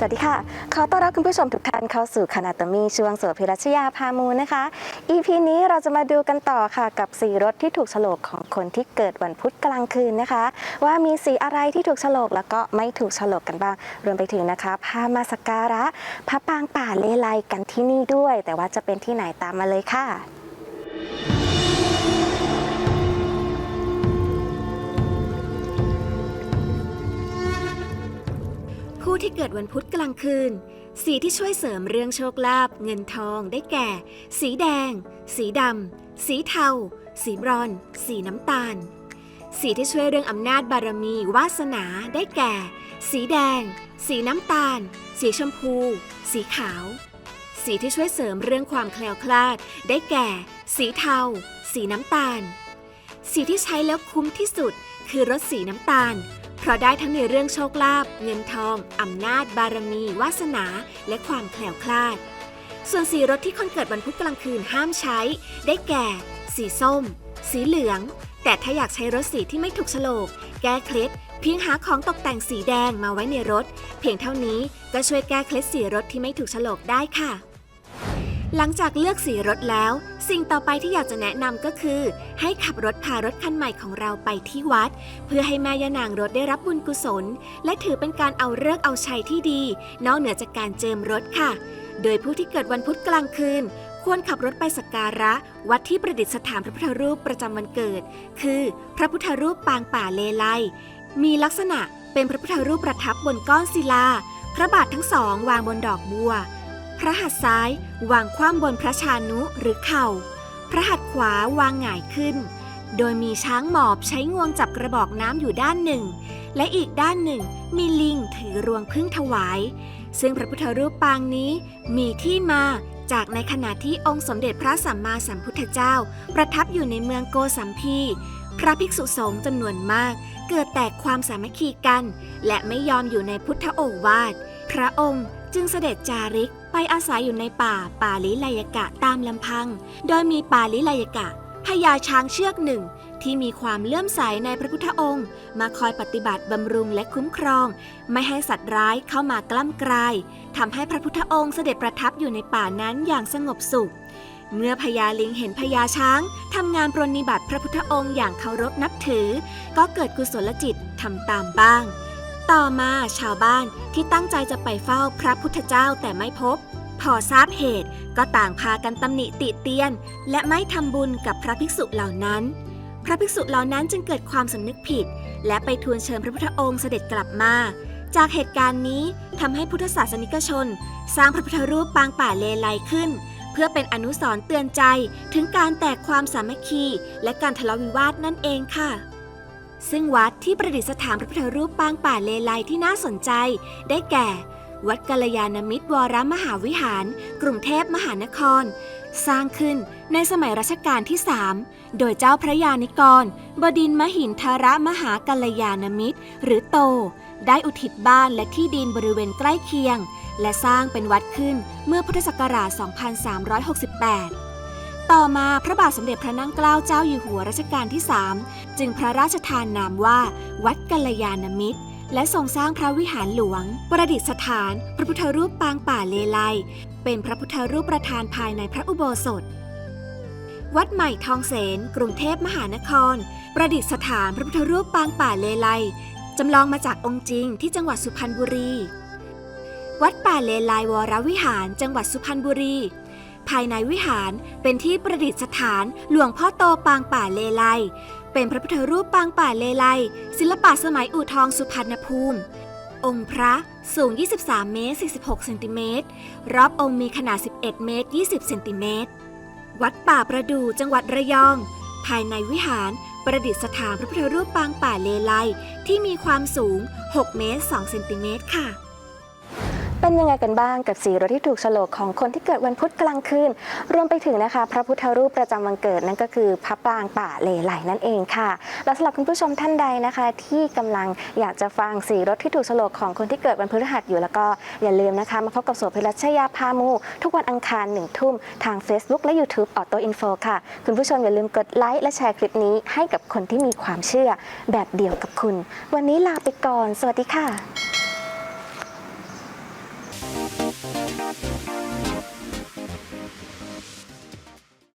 สวัสดีค่ะ ขอต้อนรับคุณผู้ชมทุกท่านเข้าสู่คณะตมีช่วงโสภิรัชยาพามูลนะคะ EP นี้เราจะมาดูกันต่อค่ะกับสีรถที่ถูกฉลกของคนที่เกิดวันพุธกลางคืนนะคะ ว่ามีสีอะไรที่ถูกฉลกแล้วก็ไม่ถูกฉลกกันบ้าง รวมไปถึงนะคะพามาสการะพระปางป่าเลไลกันที่นี่ด้วย แต่ว่าจะเป็นที่ไหนตามมาเลยค่ะ ที่เกิดวันพุธกลางคืน สีที่ช่วยเสริมเรื่องโชคลาภเงินทองได้แก่ สีแดง สีดำ สีเทา สีบรอน สีน้ำตาล สีที่ช่วยเรื่องอำนาจบารมี วาสนาได้แก่ สีแดง สีน้ำตาล สีชมพู สีขาว สีที่ช่วยเสริมเรื่องความแคล้วคลาด ได้แก่ สีเทา สีน้ำตาล สีที่ใช้แล้วคุ้มที่สุด คือรถสีน้ำตาล เพราะได้ทั้งในเรื่องโชคลาภเงินทองอำนาจ บารมี วาสนา และความแคล้วคลาด ส่วนสีรถที่คนเกิดวันพุธกลางคืนห้ามใช้ ได้แก่ สีส้ม สีเหลือง แต่ถ้าอยากใช้รถสีที่ไม่ถูกโฉลก แก้เคล็ดเพียงหาของตกแต่งสีแดงมาไว้ในรถ เพียงเท่านี้ก็ช่วยแก้เคล็ดสีรถที่ไม่ถูกโฉลกได้ค่ะ หลังจากเลือกสีรถแล้ว สิ่งต่อไปที่อยากจะแนะนำก็คือ ให้ขับรถพารถคันใหม่ของเราไปที่วัด เพื่อให้แม่ยานางรถได้รับบุญกุศล และถือเป็นการเอาเลิกเอาชัยที่ดี นอกเหนือจากการเจิมรถค่ะ โดยผู้ที่เกิดวันพุธกลางคืน ควรขับรถไปสักการะ วัดที่ประดิษฐานพระพุทธรูปประจำวันเกิด คือ พระพุทธรูปปางป่าเลไลมีลักษณะเป็นพระพุทธรูปประทับบนก้อนศิลา พระบาททั้งสองวางบนดอกบัว พระหัตถ์ซ้ายวางคว่ำบนพระชานุหรือเข่า พระหัตถ์ขวาวางหงายขึ้น โดยมีช้างหมอบใช้งวงจับกระบอกน้ำอยู่ด้านหนึ่ง และอีกด้านหนึ่งมีลิงถือรวงพึ่งถวาย ซึ่งพระพุทธรูปปางนี้มีที่มาจากในขณะที่องค์สมเด็จพระสัมมาสัมพุทธเจ้า ประทับอยู่ในเมืองโกสัมพี พระภิกษุสงฆ์จำนวนมาก เกิดแตกความสามัคคีกัน และไม่ยอมอยู่ในพุทธโอวาท พระองค์จึงเสด็จจาริกไปอาศัยอยู่ในป่าป่าลิไลยกะตามลำพัง โดยมีป่าลิไลยกะพญาช้างเชือกหนึ่ง ที่มีความเลื่อมใสในพระพุทธองค์ มาคอยปฏิบัติบำรุงและคุ้มครอง ไม่ให้สัตว์ร้ายเข้ามากล้ำกลายทำให้พระพุทธองค์เสด็จประทับอยู่ในป่านั้นอย่างสงบสุข เมื่อพญาลิงเห็นพญาช้างทำงานปรนนิบัติพระพุทธองค์อย่างเคารพนับถือ ก็เกิดกุศลจิตทำตามบ้าง ต่อมาชาวบ้านที่ตั้งใจจะไปเฝ้าพระพุทธเจ้าแต่ไม่พบ พอทราบเหตุก็ต่างพากันตำหนิติเตียน และไม่ทำบุญกับพระภิกษุเหล่านั้น พระภิกษุเหล่านั้นจึงเกิดความสำนึกผิด และไปทูลเชิญพระพุทธองค์เสด็จกลับมา จากเหตุการณ์นี้ทำให้พุทธศาสนิกชน สร้างพระพุทธรูปปางป่าเลไลขึ้น เพื่อเป็นอนุสรณ์เตือนใจถึงการแตกความสามัคคี และการทะเลาะวิวาทนั่นเองค่ะ ซึ่งวัดที่ประดิษฐานพระพุทธรูปปางป่าเลไลที่น่าสนใจ ได้แก่ วัดกัลยาณมิตรวรมหาวิหาร กรุงเทพมหานคร สร้างขึ้นในสมัยรัชกาลที่ 3 โดยเจ้าพระยานิกร บดินมหินทระมหากัลยาณมิตร หรือโต ได้อุทิศบ้านและที่ดินบริเวณใกล้เคียง และสร้างเป็นวัดขึ้นเมื่อพุทธศักราช 2368 ต่อมาพระบาทสมเด็จพระนั่งเกล้าเจ้าอยู่หัวรัชกาลที่ 3 จึงพระราชทานนามว่า วัดกัลยาณมิตร และทรงสร้างพระวิหารหลวง ประดิษฐาน พระพุทธรูปปางป่าเลไลเป็นพระพุทธรูปประธานภายในพระอุโบสถ วัดใหม่ทองเสนกรุงเทพมหานคร ประดิษฐานพระพุทธรูปปางป่าเลไลจำลองมาจากองค์จริงที่จังหวัดสุพรรณบุรี วัดป่าเลไลวรวิหารจังหวัดสุพรรณบุรี ภายในวิหารเป็นที่ประดิษฐานหลวงพ่อโตปางป่าเลไล เป็นพระพุทธรูปปางป่าเลไล ศิลปะสมัยอู่ทองสุพรรณภูมิ องค์พระสูง 23 เมตร 46 เซนติเมตร รอบองค์มีขนาด 11 เมตร 20 เซนติเมตร วัดป่าประดู่จังหวัดระยอง ภายในวิหารประดิษฐานพระพุทธรูปปางป่าเลไลที่มีความสูง 6 เมตร 2 เซนติเมตรค่ะ เป็นยังไงกันบ้างกับสีรถที่ถูกโฉลกของคนที่เกิดวันพุธกลางคืน รวมไปถึงนะคะ พระพุทธรูปประจำวันเกิดนั่นก็คือพระปรางป่าเลไลนั่นเองค่ะ และสำหรับคุณผู้ชมท่านใดนะคะ ที่กำลังอยากจะฟังสีรถที่ถูกโฉลกของคนที่เกิดวันพฤหัสอยู่แล้วก็อย่าลืมนะคะ มาพบกับโสภิรัชยาพามู ทุกวันอังคารหนึ่งทุ่มทาง Facebook และ YouTube Auto Info ค่ะ คุณผู้ชมอย่าลืมกดไลค์และแชร์คลิปนี้ให้กับคนที่มีความเชื่อแบบเดียวกับคุณ วันนี้ลาไปก่อน สวัสดีค่ะ Thank you.